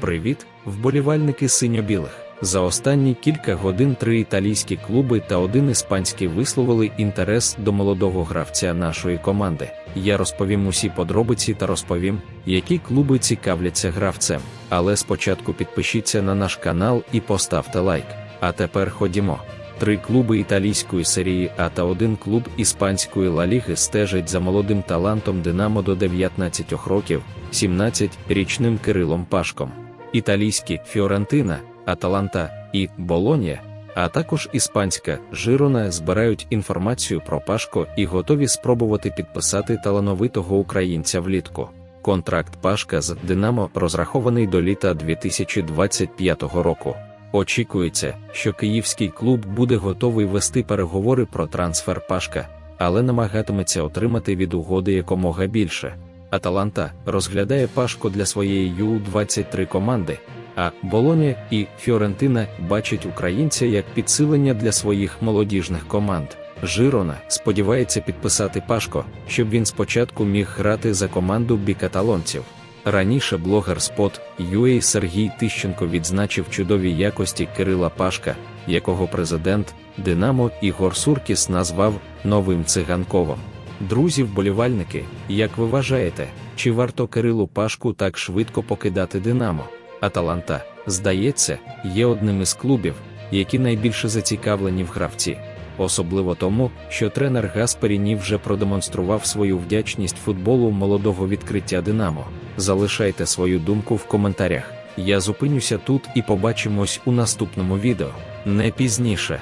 Привіт, вболівальники синьо-білих. За останні кілька годин три італійські клуби та один іспанський висловили інтерес до молодого гравця нашої команди. Я розповім усі подробиці та розповім, які клуби цікавляться гравцем. Але спочатку підпишіться на наш канал і поставте лайк. А тепер ходімо. Три клуби італійської серії А та один клуб іспанської Ла Ліги стежать за молодим талантом Динамо до 19 років, 17-річним Кирилом Пашком. Італійські Фіорентина, Аталанта і Болонія, а також іспанська Жирона збирають інформацію про Пашко і готові спробувати підписати талановитого українця влітку. Контракт Пашка з Динамо розрахований до літа 2025 року. Очікується, що київський клуб буде готовий вести переговори про трансфер Пашка, але намагатиметься отримати від угоди якомога більше. Аталанта розглядає Пашко для своєї Ю-23 команди, а Болоня і Фіорентина бачать українця як підсилення для своїх молодіжних команд. Жирона сподівається підписати Пашко, щоб він спочатку міг грати за команду бікаталонців. Раніше блогер Spot UA Сергій Тищенко відзначив чудові якості Кирила Пашка, якого президент Динамо Ігор Суркіс назвав новим циганковим. Друзі вболівальники, як ви вважаєте, чи варто Кирилу Пашку так швидко покидати Динамо? Аталанта, здається, є одним із клубів, які найбільше зацікавлені в гравці. Особливо тому, що тренер Гасперіні вже продемонстрував свою вдячність футболу молодого відкриття Динамо. Залишайте свою думку в коментарях. Я зупинюся тут і побачимось у наступному відео. Не пізніше.